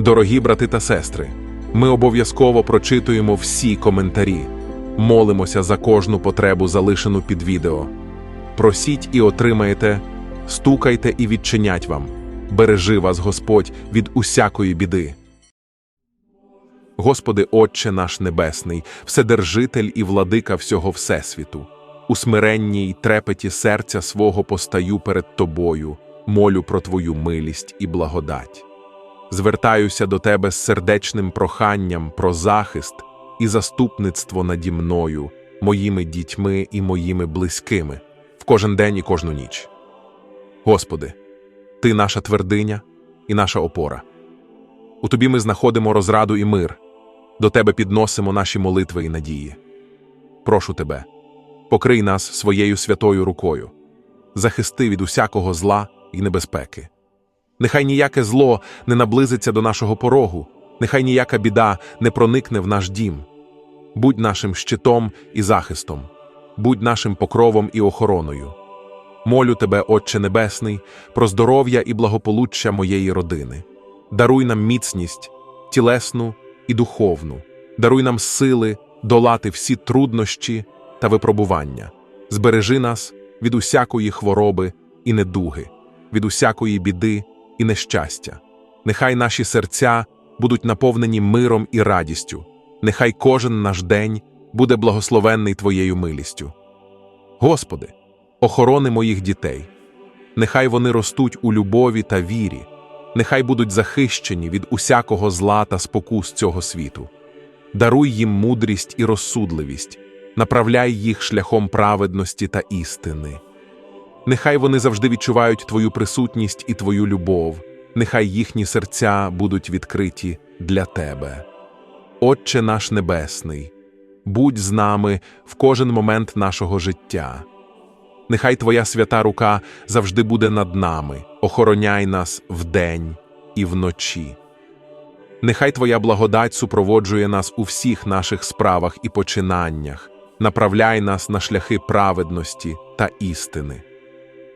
Дорогі брати та сестри, ми обов'язково прочитуємо всі коментарі, молимося за кожну потребу, залишену під відео. Просіть і отримаєте, стукайте і відчинять вам. Бережи вас Господь від усякої біди. Господи, Отче наш Небесний, Вседержитель і владика всього Всесвіту, у смиренні й трепеті серця свого постаю перед Тобою, молю про Твою милість і благодать. Звертаюся до Тебе з сердечним проханням про захист і заступництво наді мною, моїми дітьми і моїми близькими, в кожен день і кожну ніч. Господи, Ти наша твердиня і наша опора. У Тобі ми знаходимо розраду і мир, до Тебе підносимо наші молитви і надії. Прошу Тебе, покрий нас своєю святою рукою, захисти від усякого зла і небезпеки. Нехай ніяке зло не наблизиться до нашого порогу, нехай ніяка біда не проникне в наш дім. Будь нашим щитом і захистом, будь нашим покровом і охороною. Молю тебе, Отче Небесний, про здоров'я і благополуччя моєї родини. Даруй нам міцність, тілесну і духовну, даруй нам сили долати всі труднощі та випробування. Збережи нас від усякої хвороби і недуги, від усякої біди і нещастя. Нехай наші серця будуть наповнені миром і радістю, нехай кожен наш день буде благословенний Твоєю милістю. Господи, охорони моїх дітей, нехай вони ростуть у любові та вірі, нехай будуть захищені від усякого зла та спокус цього світу. Даруй їм мудрість і розсудливість, направляй їх шляхом праведності та істини. Нехай вони завжди відчувають Твою присутність і Твою любов, нехай їхні серця будуть відкриті для Тебе. Отче наш Небесний, будь з нами в кожен момент нашого життя. Нехай Твоя свята рука завжди буде над нами, охороняй нас вдень і вночі. Нехай Твоя благодать супроводжує нас у всіх наших справах і починаннях, направляй нас на шляхи праведності та істини.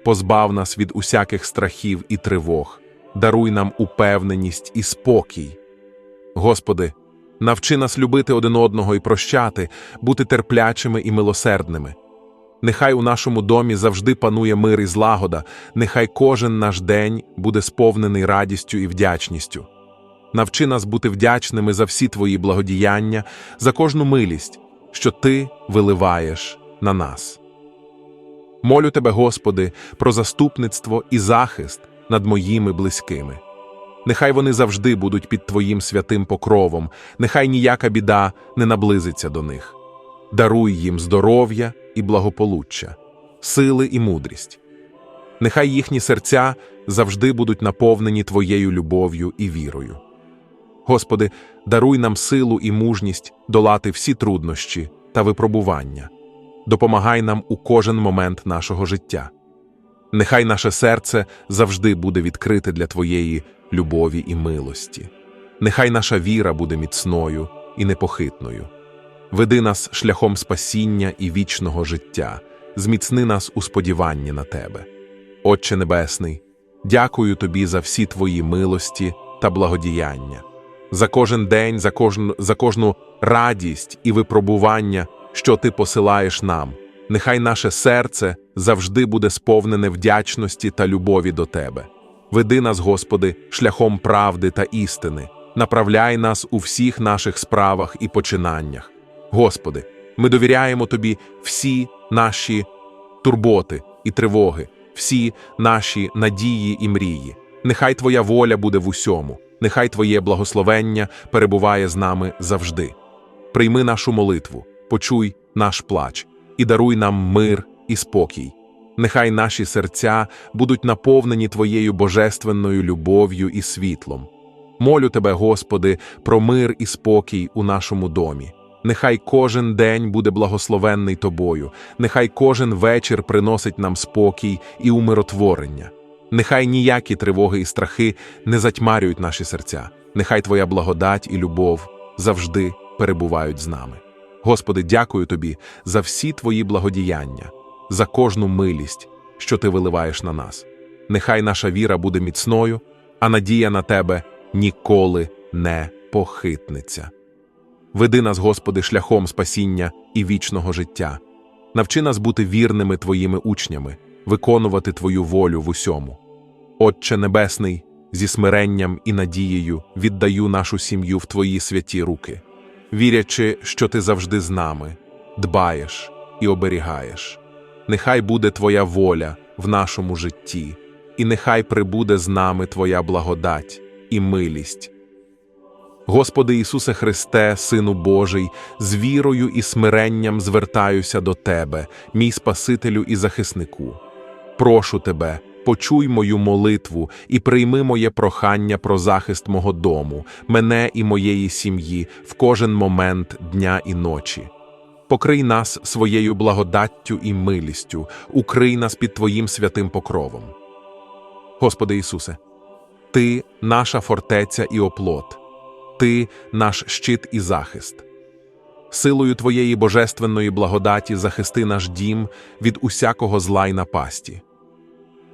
Позбав нас від усяких страхів і тривог, даруй нам упевненість і спокій. Господи, навчи нас любити один одного і прощати, бути терплячими і милосердними. Нехай у нашому домі завжди панує мир і злагода, нехай кожен наш день буде сповнений радістю і вдячністю. Навчи нас бути вдячними за всі Твої благодіяння, за кожну милість, що Ти виливаєш на нас. Молю Тебе, Господи, про заступництво і захист над моїми близькими. Нехай вони завжди будуть під Твоїм святим покровом, нехай ніяка біда не наблизиться до них. Даруй їм здоров'я і благополуччя, сили і мудрість. Нехай їхні серця завжди будуть наповнені Твоєю любов'ю і вірою. Господи, даруй нам силу і мужність долати всі труднощі та випробування. Допомагай нам у кожен момент нашого життя. Нехай наше серце завжди буде відкрите для Твоєї любові і милості. Нехай наша віра буде міцною і непохитною. Веди нас шляхом спасіння і вічного життя, зміцни нас у сподіванні на Тебе. Отче Небесний, дякую Тобі за всі Твої милості та благодіяння, за кожен день, за кожну, за кожну радість і випробування, що Ти посилаєш нам. Нехай наше серце завжди буде сповнене вдячності та любові до Тебе. Веди нас, Господи, шляхом правди та істини, направляй нас у всіх наших справах і починаннях. Господи, ми довіряємо Тобі всі наші турботи і тривоги, всі наші надії і мрії. Нехай Твоя воля буде в усьому, нехай Твоє благословення перебуває з нами завжди. Прийми нашу молитву, почуй наш плач і даруй нам мир і спокій. Нехай наші серця будуть наповнені Твоєю божественною любов'ю і світлом. Молю Тебе, Господи, про мир і спокій у нашому домі. Нехай кожен день буде благословенний Тобою, нехай кожен вечір приносить нам спокій і умиротворення. Нехай ніякі тривоги і страхи не затьмарюють наші серця, нехай Твоя благодать і любов завжди перебувають з нами. Господи, дякую Тобі за всі Твої благодіяння, за кожну милість, що Ти виливаєш на нас. Нехай наша віра буде міцною, а надія на Тебе ніколи не похитнеться. Веди нас, Господи, шляхом спасіння і вічного життя. Навчи нас бути вірними Твоїми учнями, виконувати Твою волю в усьому. Отче Небесний, зі смиренням і надією віддаю нашу сім'ю в Твої святі руки, вірячи, що Ти завжди з нами, дбаєш і оберігаєш. Нехай буде Твоя воля в нашому житті, і нехай прибуде з нами Твоя благодать і милість. Господи Ісусе Христе, Сину Божий, з вірою і смиренням звертаюся до Тебе, мій Спасителю і захиснику. Прошу Тебе, почуй мою молитву і прийми моє прохання про захист мого дому, мене і моєї сім'ї в кожен момент дня і ночі. Покрий нас своєю благодаттю і милістю, укрий нас під Твоїм святим покровом. Господи Ісусе, Ти наша фортеця і оплот, Ти наш щит і захист. Силою Твоєї божественної благодаті захисти наш дім від усякого зла й напасті.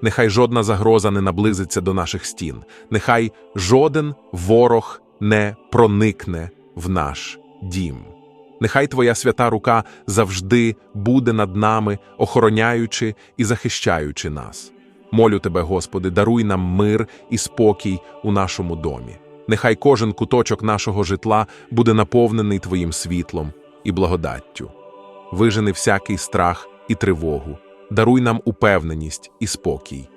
Нехай жодна загроза не наблизиться до наших стін, нехай жоден ворог не проникне в наш дім. Нехай Твоя свята рука завжди буде над нами, охороняючи і захищаючи нас. Молю Тебе, Господи, даруй нам мир і спокій у нашому домі. Нехай кожен куточок нашого житла буде наповнений Твоїм світлом і благодаттю. Вижени всякий страх і тривогу, даруй нам упевненість і спокій.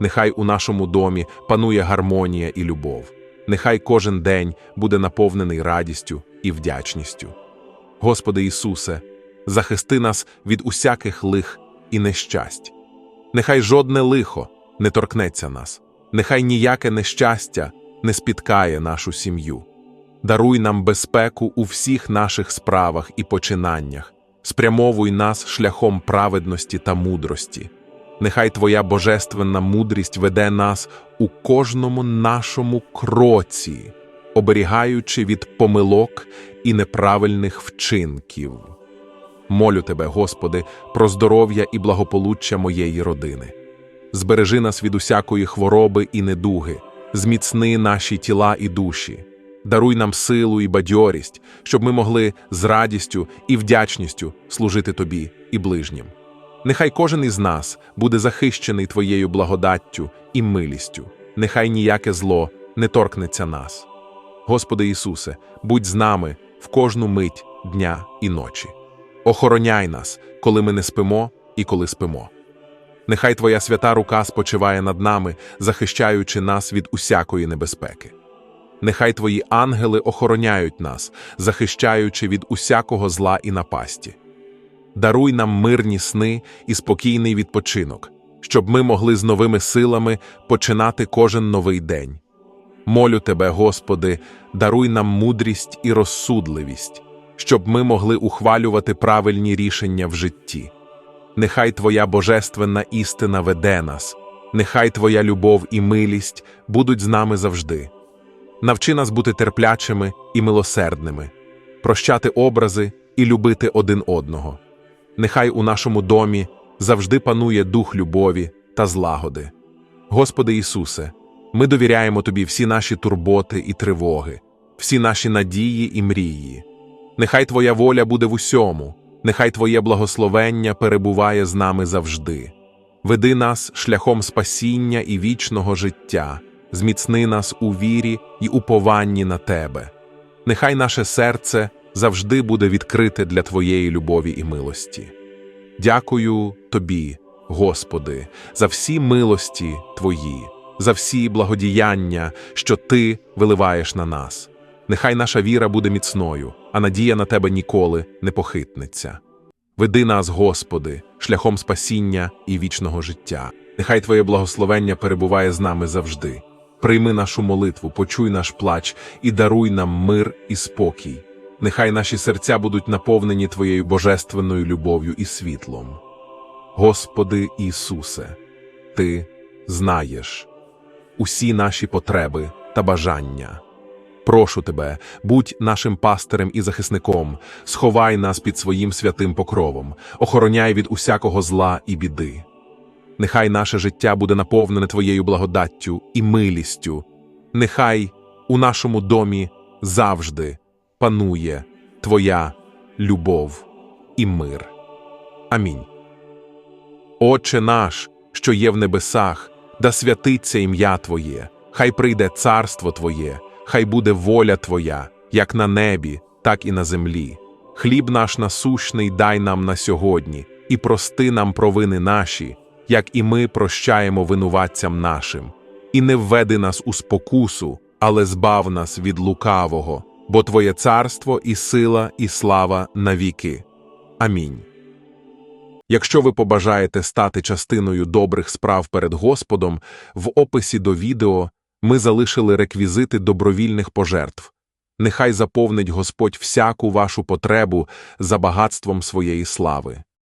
Нехай у нашому домі панує гармонія і любов. Нехай кожен день буде наповнений радістю і вдячністю. Господи Ісусе, захисти нас від усяких лих і нещасть. Нехай жодне лихо не торкнеться нас, нехай ніяке нещастя не спіткає нашу сім'ю. Даруй нам безпеку у всіх наших справах і починаннях, спрямовуй нас шляхом праведності та мудрості. Нехай Твоя божественна мудрість веде нас у кожному нашому кроці, оберігаючи від помилок і неправильних вчинків. Молю Тебе, Господи, про здоров'я і благополуччя моєї родини. Збережи нас від усякої хвороби і недуги, зміцни наші тіла і душі, даруй нам силу і бадьорість, щоб ми могли з радістю і вдячністю служити Тобі і ближнім. Нехай кожен із нас буде захищений Твоєю благодаттю і милістю, нехай ніяке зло не торкнеться нас. Господи Ісусе, будь з нами в кожну мить дня і ночі. Охороняй нас, коли ми не спимо і коли спимо. Нехай Твоя свята рука спочиває над нами, захищаючи нас від усякої небезпеки. Нехай Твої ангели охороняють нас, захищаючи від усякого зла і напасті. Даруй нам мирні сни і спокійний відпочинок, щоб ми могли з новими силами починати кожен новий день. Молю Тебе, Господи, даруй нам мудрість і розсудливість, щоб ми могли ухвалювати правильні рішення в житті. Нехай Твоя божественна істина веде нас, нехай Твоя любов і милість будуть з нами завжди. Навчи нас бути терплячими і милосердними, прощати образи і любити один одного. Нехай у нашому домі завжди панує дух любові та злагоди. Господи Ісусе, ми довіряємо Тобі всі наші турботи і тривоги, всі наші надії і мрії. Нехай Твоя воля буде в усьому, нехай Твоє благословення перебуває з нами завжди. Веди нас шляхом спасіння і вічного життя, зміцни нас у вірі і упованні на Тебе. Нехай наше серце завжди буде відкрите для Твоєї любові і милості. Дякую Тобі, Господи, за всі милості Твої, за всі благодіяння, що Ти виливаєш на нас. Нехай наша віра буде міцною, а надія на Тебе ніколи не похитнеться. Веди нас, Господи, шляхом спасіння і вічного життя. Нехай Твоє благословення перебуває з нами завжди. Прийми нашу молитву, почуй наш плач і даруй нам мир і спокій. Нехай наші серця будуть наповнені Твоєю божественною любов'ю і світлом. Господи Ісусе, Ти знаєш усі наші потреби та бажання. Прошу Тебе, будь нашим пастирем і захисником, сховай нас під своїм святим покровом, охороняй від усякого зла і біди. Нехай наше життя буде наповнене Твоєю благодаттю і милістю, нехай у нашому домі завжди панує Твоя любов і мир. Амінь. Отче наш, що є в небесах, да святиться ім'я Твоє, хай прийде царство Твоє, хай буде воля Твоя, як на небі, так і на землі. Хліб наш насущний дай нам на сьогодні, і прости нам провини наші, як і ми прощаємо винуватцям нашим. І не введи нас у спокусу, але збав нас від лукавого, бо Твоє царство і сила, і слава навіки. Амінь. Якщо ви побажаєте стати частиною добрих справ перед Господом, в описі до відео ми залишили реквізити добровільних пожертв. Нехай заповнить Господь всяку вашу потребу за багатством своєї слави.